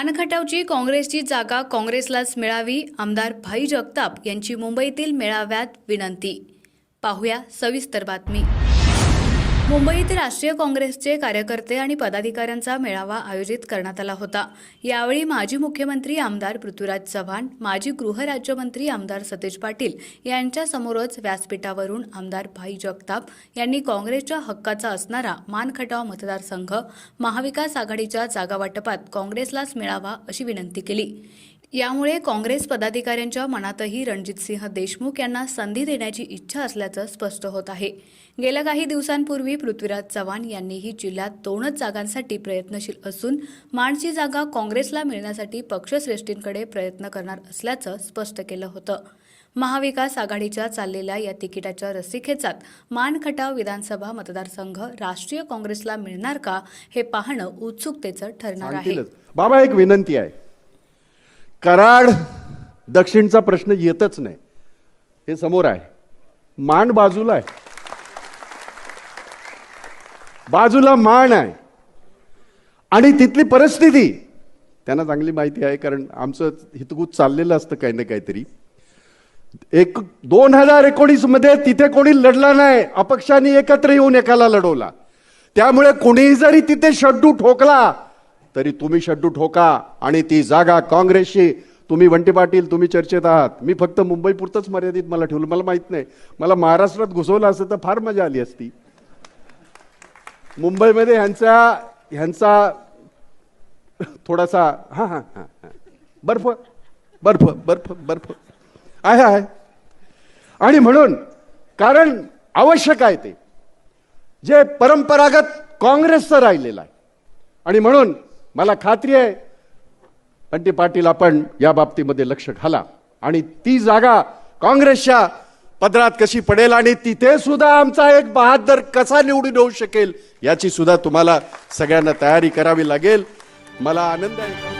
मानखटावची काँग्रेसची जागा काँग्रेसलाच मिळावी आमदार भाई जगताप यांची मुंबईतील मेळाव्यात विनंती. पाहूया सविस्तर बातमी. मुंबईत राष्ट्रीय काँग्रेसचे कार्यकर्ते आणि पदाधिकाऱ्यांचा मेळावा आयोजित करण्यात आला होता. यावेळी माजी मुख्यमंत्री आमदार पृथ्वीराज चव्हाण माजी गृहराज्यमंत्री आमदार सतेज पाटील यांच्यासमोरच व्यासपीठावरून आमदार भाई जगताप यांनी काँग्रेसच्या हक्काचा असणारा मानखटाव मतदारसंघ महाविकास आघाडीच्या जागावाटपात काँग्रेसलाच मिळावा अशी विनंती केली. यामुळे काँग्रेस पदाधिकाऱ्यांच्या मनातही रणजितसिंह देशमुख यांना संधी देण्याची इच्छा असल्याचं स्पष्ट होत आहे. गेल्या काही दिवसांपूर्वी पृथ्वीराज चव्हाण यांनीही जिल्ह्यात दोनच जागांसाठी प्रयत्नशील असून माणची जागा काँग्रेसला मिळण्यासाठी पक्षश्रेष्ठींकडे प्रयत्न करणार असल्याचं स्पष्ट केलं होतं. महाविकास आघाडीच्या चाललेल्या या तिकिटाच्या रस्सीखेचात मानखटाव विधानसभा मतदारसंघ राष्ट्रीय काँग्रेसला मिळणार का हे पाहणं उत्सुकतेचं ठरणार आहे. बाबा एक विनंती आहे. कराड दक्षिणचा प्रश्न येतच नाही. हे समोर आहे. मान बाजूला आहे. बाजूला मान आहे. आणि तिथली परिस्थिती त्यांना चांगली माहिती आहे कारण आमचं हितगुज चाललेलं असतं काही ना काहीतरी. एक दोन हजार एकोणीसमध्ये तिथे कोणी लढला नाही. अपक्षांनी एकत्र येऊन एकाला लढवला. त्यामुळे कोणीही जरी तिथे शड्डू ठोकला तरी तुम्ही शड्डू ठोका आणि ती जागा काँग्रेसची तुम्ही वंटी पाटील तुम्ही चर्चेत आहात. मी फक्त मुंबईपुरतंच मर्यादित मला ठेवलं. मला माहीत नाही. मला महाराष्ट्रात घुसवलं असतं तर फार मजा आली असती. मुंबईमध्ये ह्यांचा ह्यांचा थोडासा हां हा हा हा. बर्फ बर्फ बर्फ बर्फ. आहे आहे. आणि म्हणून कारण आवश्यक आहे ते. जे परंपरागत काँग्रेसचं राहिलेलं आहे. आणि म्हणून मला खात्री आहे. बंटी पाटील आपण या बाबतीमध्ये लक्ष घाला. आणि ती जागा काँग्रेसच्या पदरात कशी पडेल आणि तिथे सुद्धा आमचा एक बहादर कसा निवडून येऊ शकेल याची सुद्धा तुम्हाला सगळ्यांना तयारी करावी लागेल. मला आनंद आहे.